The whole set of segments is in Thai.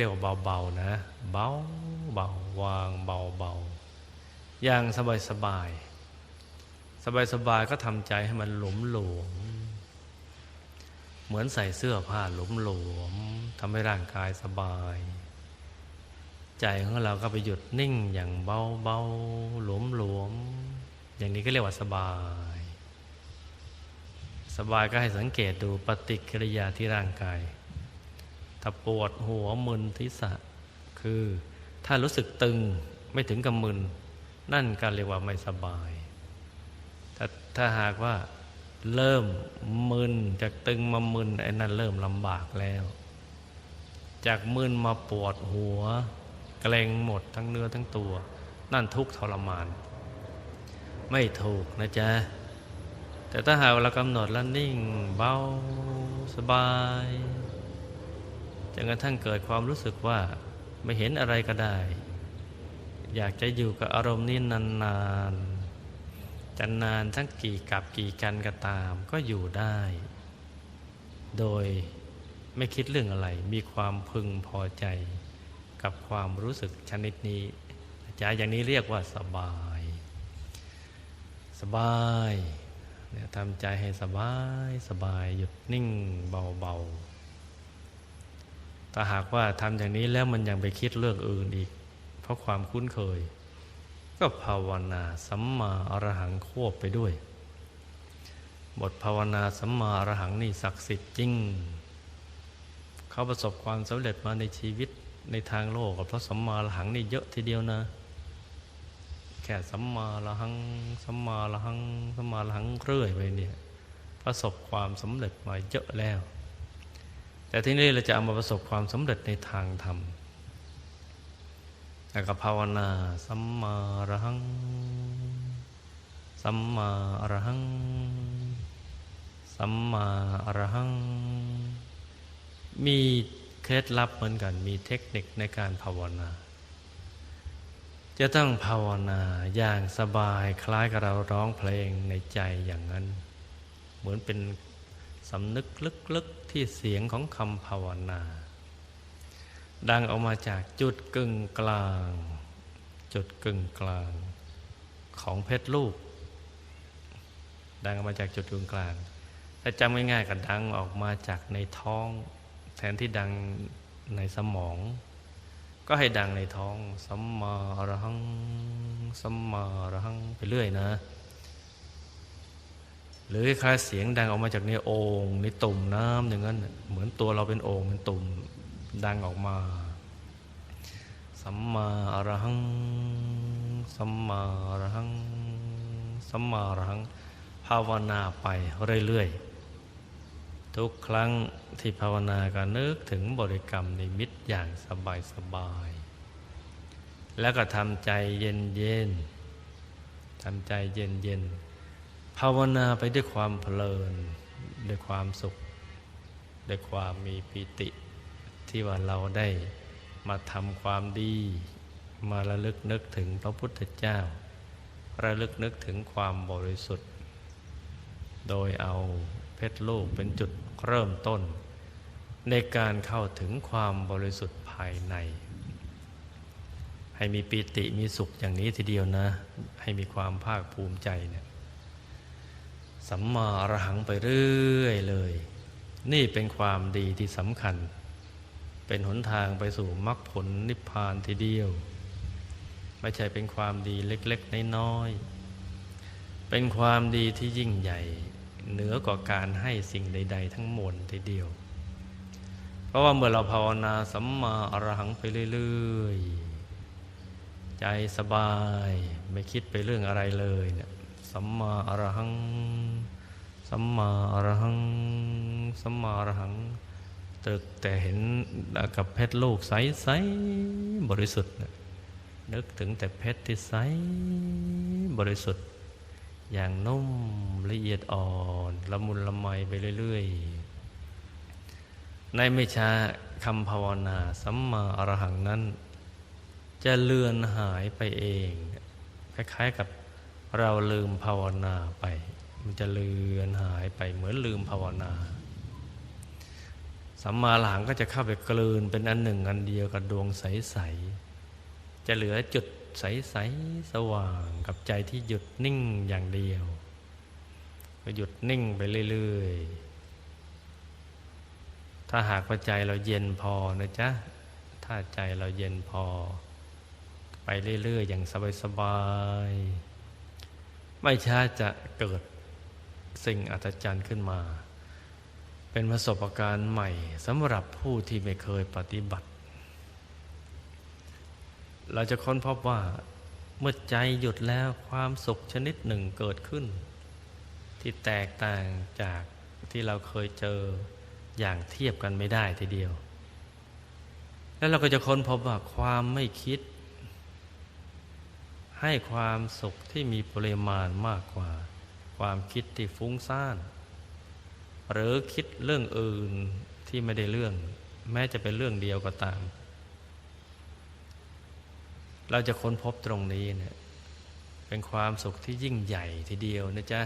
เรียกว่าเบาๆนะ เบาเบาวางเบาเบาอย่างสบายสบายสบายสบายก็ทำใจให้มันหลมหลวม เหมือนใส่เสื้อผ้าหลมหลวมทำให้ร่างกายสบาย ใจของเราก็ไปหยุดนิ่งอย่างเบาเบาหลวมหลวม อย่างนี้ก็เรียกว่าสบาย สบายก็ให้สังเกตดูปฏิกิริยาที่ร่างกาย ถ้าปวดหัวมึนทิศะคือถ้ารู้สึกตึงไม่ถึงกับมึน นั่นก็เรียกว่าไม่สบาย ถ้าถ้าหากว่าเริ่มมึนจากตึงมามึนไอ้นั่นเริ่มลำบากแล้ว จากมึนมาปวดหัวเกรงหมดทั้งเนื้อทั้งตัว นั่นทุกข์ทรมาน ไม่ถูกนะจ๊ะ แต่ถ้าหากเรากำหนดแล้วนิ่งเบาสบาย นกระทั่งเกิดความรู้สึกว่าไม่เห็นอะไรก็ได้ อยากจะอยู่กับอารมณ์นี้นานๆจะนานทั้งกี่กับกี่กันก็ตามก็อยู่ได้ โดยไม่คิดเรื่องอะไร มีความพึงพอใจกับความรู้สึกชนิดนี้จะอย่างนี้เรียกว่าสบาย สบายเนี่ยทำใจให้สบาย สบายหยุดนิ่งเบาๆ ถ้าหากว่าทำอย่างนี้แล้วมันยังไปคิดเรื่องอื่นอีก เพราะความคุ้นเคย ก็ภาวนาสัมมาอรหังควบไปด้วย บทภาวนาสัมมาอรหังนี่ศักดิ์สิทธิ์จริง เขาประสบความสำเร็จมาในชีวิตในทางโลกก็เพราะสัมมาอรหังนี่เยอะทีเดียวนะแค่สัมมาละหังสัมมาละหังสัมมาละหังเรื่อยไปเนี่ย ประสบความสำเร็จมาเยอะแล้ว แต่ที่นี่เราจะเอามาประสบความสำเร็จในทางธรรมแล้วก็ภาวนาสัมมาละหัง สัมมาละหัง สัมมาละหัง มีเคล็ดลับเหมือนกัน มีเทคนิคในการภาวนา จะต้องภาวนาอย่างสบายคล้ายกับเราร้องเพลงในใจอย่างนั้น เหมือนเป็น สำนึกลึกๆที่เสียงของคำภาวนา ดังออกมาจากจุดกึ่งกลาง จุดกึ่งกลางของเพชรลูก ดังออกมาจากจุดกึ่งกลาง ถ้าจำง่ายๆก็ดังออกมาจากในท้อง แทนที่ดังในสมอง ก็ให้ดังในท้องสัมมาอรหังสัมมาอรหังไปเรื่อยนะ หรือคล้ายเสียงดังออกมาจากในโอ่งในตุ่มน้ำอย่างนั้นเหมือนตัวเราเป็นโอ่งเป็นตุ่มดังออกมา สัมมาอรหัง สัมมาอรหัง สัมมาอรหัง ภาวนาไปเรื่อยๆ ทุกครั้งที่ภาวนาก็นึกถึงบริกรรมในมิตรอย่างสบายสบายๆแล้วก็ทำใจเย็นๆทำใจเย็นๆ ภาวนาไปด้วยความเพลินด้วยความสุขด้วยความมีปิติ ที่ว่าเราได้มาทำความดี มาระลึกนึกถึงพระพุทธเจ้า ระลึกนึกถึงความบริสุทธิ์ โดยเอาเพชรลูกเป็นจุดเริ่มต้น ในการเข้าถึงความบริสุทธิ์ภายใน ให้มีปีติมีสุขอย่างนี้ทีเดียวนะ ให้มีความภาคภูมิใจเนี่ย สัมมาอรหังไปเรื่อยเลย นี่เป็นความดีที่สำคัญ เป็นหนทางไปสู่มรรคผลนิพพานทีเดียว ไม่ใช่เป็นความดีเล็กๆน้อยๆเป็นความดีที่ยิ่งใหญ่ เหนือกว่าการให้สิ่งใด ๆ ทั้งมวลทีเดียว เพราะว่าเมื่อเราภาวนาสัมมาอรหังไปเรื่อยๆ ใจสบายไม่คิดไปเรื่องอะไรเลยเนี่ยสัมมาอรหัง สัมมาอรหังสัมมาอรหัง ตึกแต่เห็นกับเพชรลูกใสๆบริสุทธิ์เนี่ยนึกถึงแต่เพชรที่ใสบริสุทธิ์ อย่างนุ่มละเอียดอ่อนละมุนละไมไปเรื่อยๆ ในไม่ช้าคำภาวนาสัมมาอรหังนั้น จะเลือนหายไปเอง คล้ายๆกับเราลืมภาวนาไป มันจะเลือนหายไปเหมือนลืมภาวนาสัมมาหลังก็จะเข้าไปกลืนเป็นอันหนึ่งอันเดียวกับดวงใส ๆ จะเหลือจุดใส ๆ สว่างกับใจที่หยุดนิ่งอย่างเดียว ก็หยุดนิ่งไปเรื่อยๆ ถ้าหากว่าใจเราเย็นพอนะจ๊ะ ถ้าใจเราเย็นพอ ไปเรื่อย ๆ อย่างสบาย ๆ ไม่ช้าจะเกิด สิ่งอัศจรรย์ขึ้นมา เป็นประสบการณ์ใหม่สำหรับผู้ที่ไม่เคยปฏิบัติ เราจะค้นพบว่าเมื่อใจหยุดแล้วความสุขชนิดหนึ่งเกิดขึ้น ที่แตกต่างจากที่เราเคยเจออย่างเทียบกันไม่ได้ทีเดียว แล้วเราก็จะค้นพบว่าความไม่คิด ให้ความสุขที่มีปริมาณมากกว่า ความคิดที่ฟุ้งซ่าน หรือคิดเรื่องอื่นที่ไม่ได้เรื่อง แม้จะเป็นเรื่องเดียวก็ตาม เราจะค้นพบตรงนี้เนี่ยเป็นความสุขที่ยิ่งใหญ่ทีเดียวนะจ๊ะ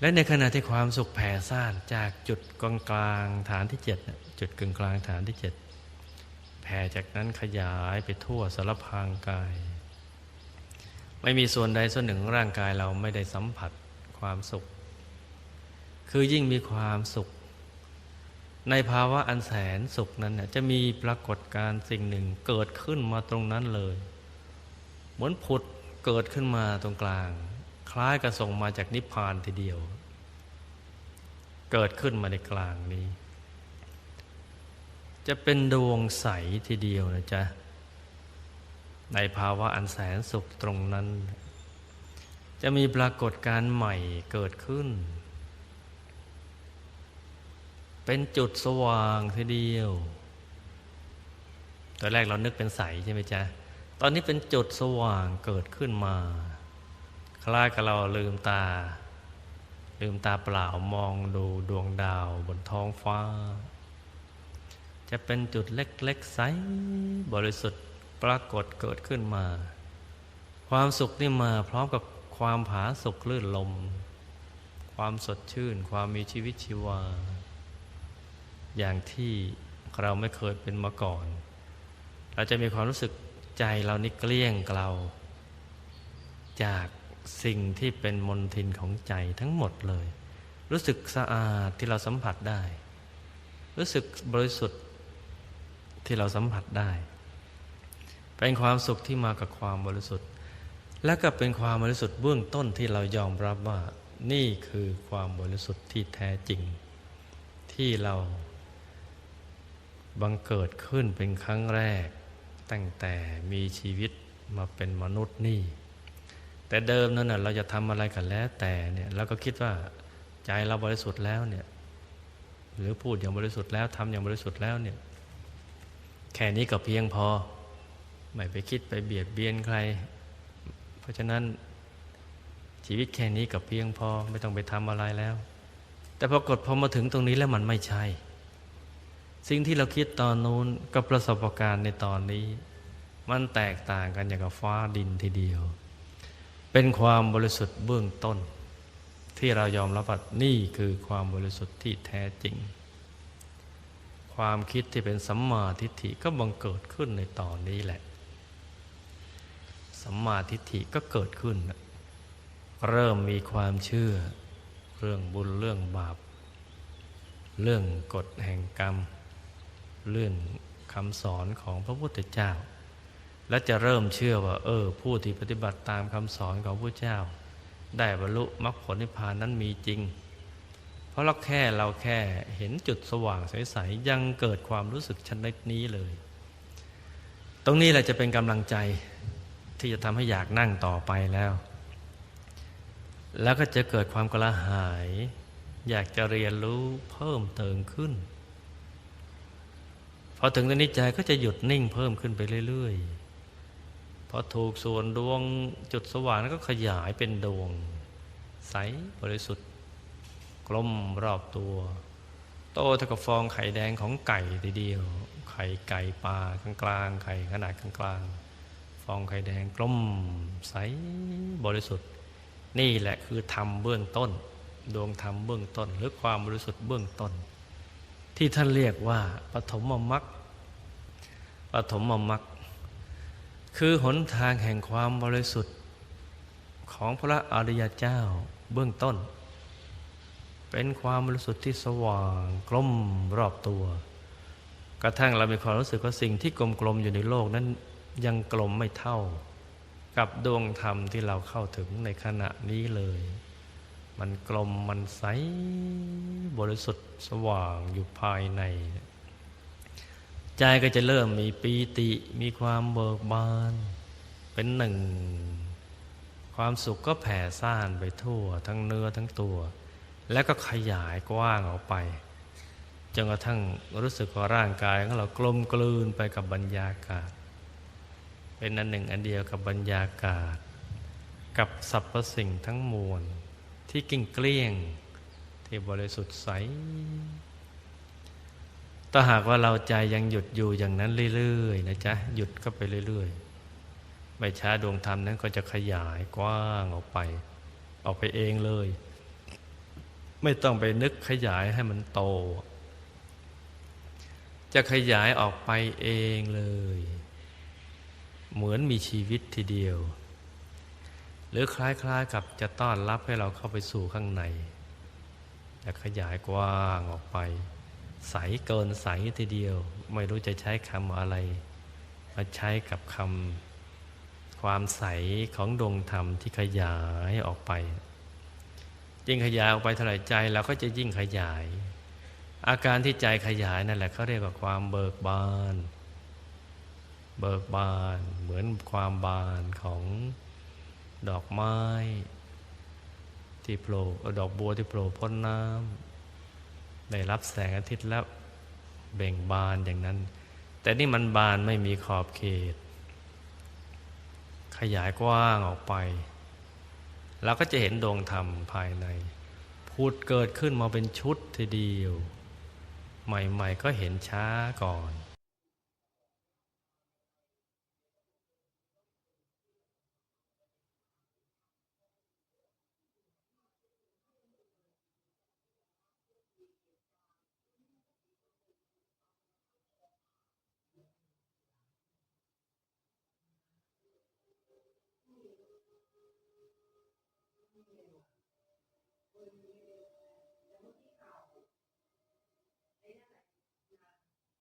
และในขณะที่ความสุขแผ่ซ่านจากจุดกลางกลางฐานที่เจ็ดจุดกลางกลางฐานที่เจ็ดแผ่จากนั้นขยายไปทั่วสารพางกาย ไม่มีส่วนใดส่วนหนึ่งร่างกายเราไม่ได้สัมผัสความสุข คือยิ่งมีความสุข ในภาวะอันแสนสุขนั้นจะมีปรากฏการณ์สิ่งหนึ่งเกิดขึ้นมาตรงนั้นเลย เหมือนผุดเกิดขึ้นมาตรงกลาง คล้ายกับส่งมาจากนิพพานทีเดียว เกิดขึ้นมาในกลางนี้ จะเป็นดวงใสทีเดียวนะจ๊ะ ในภาวะอันแสนสุขตรงนั้น จะมีปรากฏการณ์ใหม่เกิดขึ้น เป็นจุดสว่างทีเดียวตอนแรกเรานึกเป็นใสใช่ไหมจ๊ะ ตอนนี้เป็นจุดสว่างเกิดขึ้นมา คล้ายกับเราลืมตา ลืมตาเปล่ามองดูดวงดาวบนท้องฟ้า จะเป็นจุดเล็ก ๆ ใสบริสุทธิ์ ปรากฏเกิดขึ้นมา ความสุขนี่มาพร้อมกับความผาสุกลื่นลม ความสดชื่น ความมีชีวิตชีวา อย่างที่เราไม่เคยเป็นมาก่อน เราจะมีความรู้สึกใจเรานี่เกลี้ยงเกลาจากสิ่งที่เป็นมนทินของใจทั้งหมดเลย รู้สึกสะอาดที่เราสัมผัสได้ รู้สึกบริสุทธิ์ที่เราสัมผัสได้ เป็นความสุขที่มากับความบริสุทธิ์ และก็เป็นความบริสุทธิ์เบื้องต้นที่เรายอมรับว่านี่คือความบริสุทธิ์ที่แท้จริง ที่เราบังเกิดขึ้นเป็นครั้งแรก ตั้งแต่มีชีวิตมาเป็นมนุษย์นี่ แต่เดิมนั้นเราจะทำอะไรกันแล้วแต่เนี่ยเราก็คิดว่าใจเราบริสุทธิ์แล้วเนี่ยหรือพูดอย่างบริสุทธิ์แล้วทำอย่างบริสุทธิ์แล้วเนี่ยแค่นี้ก็เพียงพอ ไม่ไปคิดไปเบียดเบียนใคร เพราะฉะนั้นชีวิตแค่นี้ก็เพียงพอไม่ต้องไปทำอะไรแล้ว แต่ปรากฏพอมาถึงตรงนี้แล้วมันไม่ใช่ สิ่งที่เราคิดตอนนู้นกับประสบการณ์ในตอนนี้ มันแตกต่างกันอย่างกับฟ้าดินทีเดียว เป็นความบริสุทธิ์เบื้องต้น ที่เรายอมรับว่านี่คือความบริสุทธิ์ที่แท้จริง ความคิดที่เป็นสัมมาทิฏฐิก็บังเกิดขึ้นในตอนนี้แหละ สัมมาทิฏฐิก็เกิดขึ้น เริ่มมีความเชื่อ เรื่องบุญเรื่องบาป เรื่องกฎแห่งกรรม เรื่องคำสอนของพระพุทธเจ้า และจะเริ่มเชื่อว่า เออ ผู้ที่ปฏิบัติตามคำสอนของพระเจ้า ได้บรรลุมรรคผลนิพพานนั้นมีจริง เพราะเราแค่เราแค่เห็นจุดสว่างใสๆยังเกิดความรู้สึกชนิดนี้เลย ตรงนี้แหละจะเป็นกำลังใจ ที่จะทำให้อยากนั่งต่อไปแล้ว แล้วก็จะเกิดความกระหาย อยากจะเรียนรู้เพิ่มเติมขึ้น พอถึงตรงนี้ใจก็จะหยุดนิ่งเพิ่มขึ้นไปเรื่อยๆพอถูกส่วนดวงจุดสว่างก็ขยายเป็นดวง ใสบริสุทธิ์ กลมรอบตัว โตเท่ากับฟองไข่แดงของไก่ทีเดียว ไข่ไก่ปลากลางๆไข่ขนาดกลางๆ ฟองไข่แดงกลมใสบริสุทธิ์ นี่แหละคือธรรมเบื้องต้น ดวงธรรมเบื้องต้น หรือความบริสุทธิ์เบื้องต้น ที่ท่านเรียกว่าปฐมมรรคปฐมมรรคคือหนทางแห่งความบริสุทธิ์ของพระอริยเจ้าเบื้องต้น เป็นความบริสุทธิ์ที่สว่างกลมรอบตัว กระทั่งเรามีความรู้สึกว่าสิ่งที่กลมๆอยู่ในโลกนั้น ยังกลมไม่เท่า กับดวงธรรมที่เราเข้าถึงในขณะนี้เลย มันกลมมันใสบริสุทธิ์สว่างอยู่ภายใน ใจก็จะเริ่มมีปีติมีความเบิกบาน เป็นหนึ่ง ความสุขก็แผ่ซ่านไปทั่ว ทั้งเนื้อทั้งตัว แล้วก็ขยายกว้างออกไปจนกระทั่งรู้สึกว่าร่างกายของเรากลมกลืนไปกับบรรยากาศ เป็นอันหนึ่งอันเดียวกับบรรยากาศ กับสรรพสิ่งทั้งมวล ที่กิ้งเกลี้ยง ที่บริสุทธิ์ใสถ้าหากว่าเราใจยังหยุดอยู่อย่างนั้นเรื่อยๆนะจ๊ะหยุดก็ไปเรื่อยๆไม่ช้าดวงธรรมนั้นก็จะขยายกว้างออกไป ออกไปเองเลย ไม่ต้องไปนึกขยายให้มันโต จะขยายออกไปเองเลย เหมือนมีชีวิตทีเดียว หรือคล้ายๆกับจะต้อนรับให้เราเข้าไปสู่ข้างในจะขยายกว้างออกไป ใสเกินใสทีเดียว ไม่รู้จะใช้คำอะไร มาใช้กับคำความใสของดวงธรรมที่ขยายออกไป ยิ่งขยายออกไปเท่าไหร่ใจเราก็จะยิ่งขยาย อาการที่ใจขยายนั่นแหละเขาเรียกว่าความเบิกบาน เบิกบานเหมือนความบานของดอกไม้ ที่โผล่ดอกบัวที่โผล่พ้นน้ำได้รับแสงอาทิตย์แล้วเบ่งบานอย่างนั้น แต่นี่มันบานไม่มีขอบเขต ขยายกว้างออกไปเราก็จะเห็นดวงธรรมภายในพูดเกิดขึ้นมาเป็นชุดทีเดียว ใหม่ ๆ ก็เห็นช้าก่อน What do you mean?